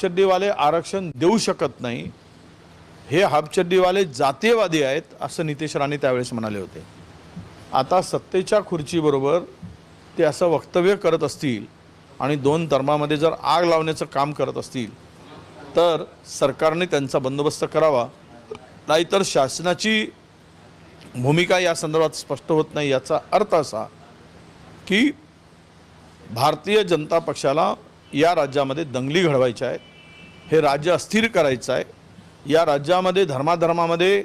हापचड्डीवाले आरक्षण देऊ शकत नाही हे हापचड्डीवाले जातीयवादी आहेत असं नितेश राणे त्यावेळेस म्हणाले होते. आता सत्तेच्या खुर्चीबरोबर ते असं वक्तव्य करत असतील आणि दोन धर्मामध्ये जर आग लावण्याचं काम करत असतील तर सरकारने त्यांचा बंदोबस्त करावा. नाहीतर शासनाची भूमिका या संदर्भात स्पष्ट होत नाही याचा अर्थ असा की भारतीय जनता पक्षाला या राज्यामध्ये दंगली घडवायच्या आहेत. हे राज्य अस्थिर करायचं आहे. या राज्यामध्ये धर्माधर्मामध्ये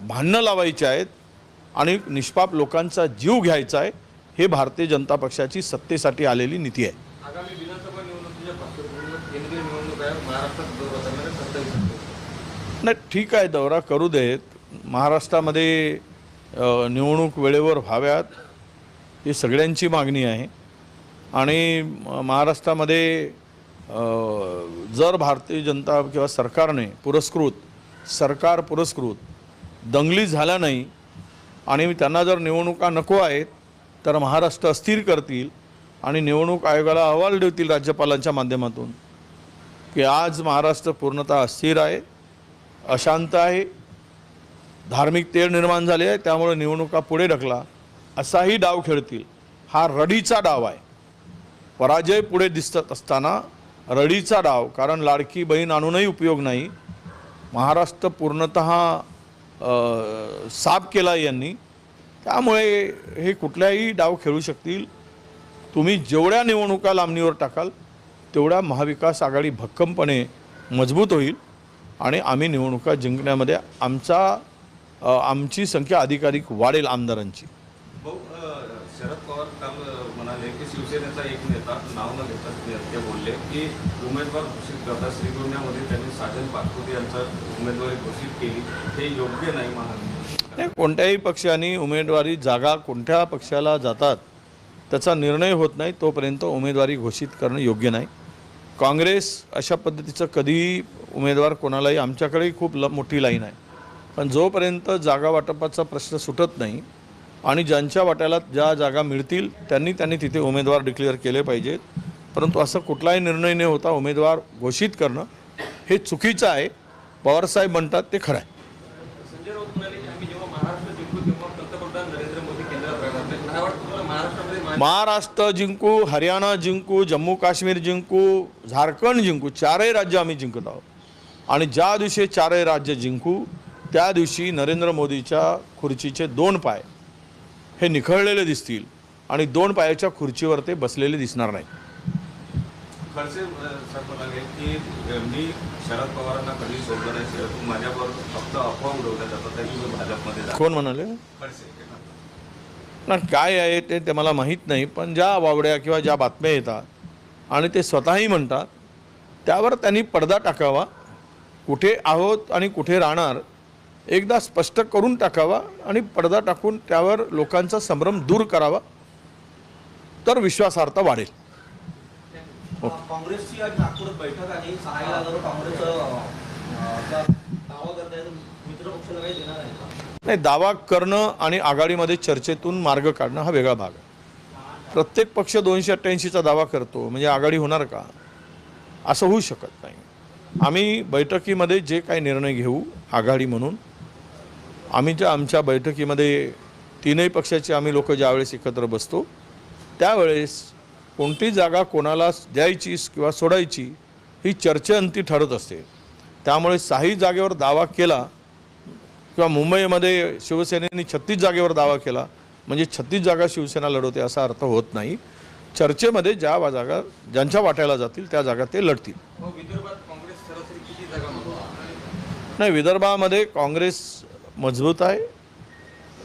भांडणं लावायची आहेत आणि निष्पाप लोकांचा जीव घ्यायचा आहे हे भारतीय जनता पक्षाची सत्तेसाठी आलेली नीती आहे. नाही ठीक आहे दौरा करू देत. महाराष्ट्रामध्ये निवडणूक वेळेवर व्हाव्यात ही सगळ्यांची मागणी आहे. आणि महाराष्ट्रामध्ये जर भारतीय जनता किंवा सरकारने पुरस्कृत सरकार पुरस्कृत दंगली झाल्या नाही आणि त्यांना जर निवडणुका नको आहेत तर महाराष्ट्र अस्थिर करतील आणि निवडणूक आयोगाला अहवाल देतील राज्यपालांच्या माध्यमातून की आज महाराष्ट्र पूर्णतः अस्थिर आहे अशांत आहे धार्मिक तेढ निर्माण झाले आहे त्यामुळे निवडणुका पुढे ढकला असाही डाव खेळतील. हा रडीचा डाव आहे. पराजय पुढे दिसत असताना रडीचा डाव कारण लाडकी बहीण आणूनही उपयोग नाही. महाराष्ट्र पूर्णत साफ केला यांनी. त्यामुळे हे कुठल्याही डाव खेळू शकतील. तुम्ही जेवढ्या निवडणुका लांबणीवर टाकाल तेवढ्या महाविकास आघाडी भक्कमपणे मजबूत होईल. आणि आम्ही निवडणुका जिंकण्यामध्ये आमचा आमची संख्या अधिकाधिक वाढेल आमदारांची. शरद पवार म्हणाले की शिवसेनेचा एक नेता नाव न घेता ते- बोलले की उमेदवार घोषित करता श्रीगोंद्यामध्ये त्यांनी साजन पाटकुटे यांचा उमेदवारी घोषित केली. हे योग्य नाही म्हणाले कोणत्याही पक्षाने उमेदवारी जागा कोणत्या पक्षाला जातात त्याचा निर्णय होत नाही तोपर्यंत उमेदवारी घोषित करणं योग्य नाही. काँग्रेस अशा पद्धतीचं कधीही उमेदवार कोणालाही आमच्याकडेही खूप ल मोठी लाईन आहे. पण जोपर्यंत जागा वाटपाचा प्रश्न सुटत नाही आणि ज्यांच्या वाट्याला ज्या जागा मिळतील त्यांनी त्यांनी तिथे उमेदवार डिक्लेअर केले पाहिजेत परंतु असं कुठलाही निर्णय न होता उमेदवार घोषित करणं हे चुकीचं आहे. पवारसाहेब म्हणतात ते खरं आहे. महाराष्ट्र जिंकू हरियाणा जिंकू जम्मू काश्मीर जिंकू झारखंड जिंकू चारही राज्य आम्ही जिंकत आहोत. आणि ज्या दिवशी चारही राज्य जिंकू त्या दिवशी नरेंद्र मोदीच्या खुर्चीचे दोन पाय हे निखळलेले दिसतील आणि दोन पायाच्या खुर्चीवर ते बसलेले दिसणार नाही. खडसे अ, सर म्हणाले की अ, मी शरद पवारांना कधी सोडलं नाही शरद माझ्यावर फक्त अफवा उडवल्या जातात तरी मी भाजपमध्ये जा कोण म्हणाले? खडसे ना. काय आहे ते ते मला माहीत नाही पण ज्या वावड्या किंवा ज्या बातम्या येतात आणि ते स्वतःही म्हणतात त्यावर त्यांनी पडदा टाकावा. कुठे आहोत आणि कुठे राहणार एकदा स्पष्ट करून टाकावा आणि पडदा टाकून त्यावर लोकांचा संभ्रम दूर करावा तर विश्वासार्हता वाढेल. काँग्रेसची आज नागपुरात बैठक आहे. सहाय्याला जर काँग्रेस दावा काही देणार आहे नाही दावा करणं आणि आघाडीमध्ये चर्चेतून मार्ग काढणं हा वेगळा भाग आहे. प्रत्येक पक्ष दोनशे अठ्ठ्याऐंशीचा दावा करतो म्हणजे आघाडी होणार का? असं होऊ शकत नाही. आम्ही बैठकीमध्ये जे काही निर्णय घेऊ आघाडी म्हणून आम्ही ज्या आमच्या बैठकीमध्ये तीनही पक्षाचे आम्ही लोक ज्यावेळेस एकत्र बसतो त्यावेळेस कोणती जागा कोणाला द्यायची किंवा सोडायची ही चर्चेअंती ठरत असते. त्यामुळे साही जागेवर दावा केला किंवा मुंबईमध्ये शिवसेनेने छत्तीस जागेवर दावा केला म्हणजे छत्तीस जागा शिवसेना लढवते असा अर्थ होत नाही. चर्चेमध्ये ज्या जागा ज्यांच्या वाट्याला जातील त्या जागा ते लढतील. नाही विदर्भामध्ये काँग्रेस मजबूत आहे.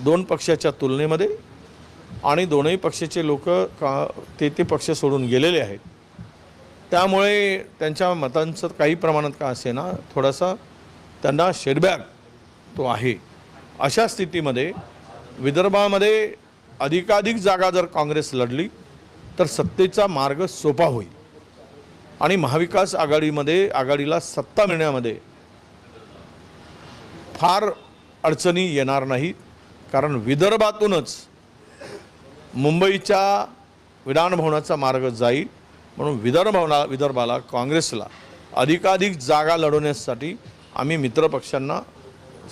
दोन पक्षाच्या तुलनेमध्ये आणि दोनही पक्षाचे लोक का ते ते पक्ष सोडून गेलेले आहेत. त्यामुळे त्यांच्या मतांचं काही प्रमाणात का असेना थोडासा त्यांना शेडबॅक तो आहे. अशा स्थितीमध्ये विदर्भामध्ये अधिकाधिक जागा जर काँग्रेस लढली तर सत्तेचा मार्ग सोपा होईल. आणि महाविकास आघाडीमध्ये आघाडीला सत्ता मिळण्यामध्ये फार अडचणी येणार नाहीत कारण विदर्भातूनच मुंबईच्या विधानभवनाचा मार्ग जाईल. म्हणून विदर्भवना विदर्भाला काँग्रेसला अधिकाधिक जागा लढवण्यासाठी आम्ही मित्रपक्षांना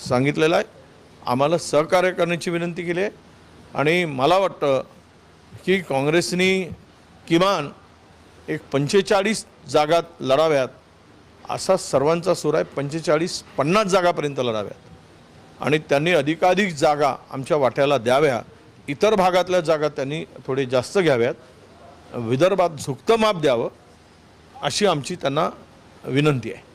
सांगितलेलं आहे. आम्हाला सहकार्य करण्याची विनंती केली आहे. आणि मला वाटतं की काँग्रेसनी किमान एक पंचेचाळीस जागात लढाव्यात असा सर्वांचा सूर आहे. पंचेचाळीस पन्नास जागापर्यंत लढाव्यात. आणि त्यांनी अधिकाधिक जागा आमच्या वाट्याला द्याव्या. इतर भागातल्या जागा त्यांनी थोडे जास्त घ्याव्यात. विदर्भात झुकतं माप द्यावं अशी आमची त्यांना विनंती आहे.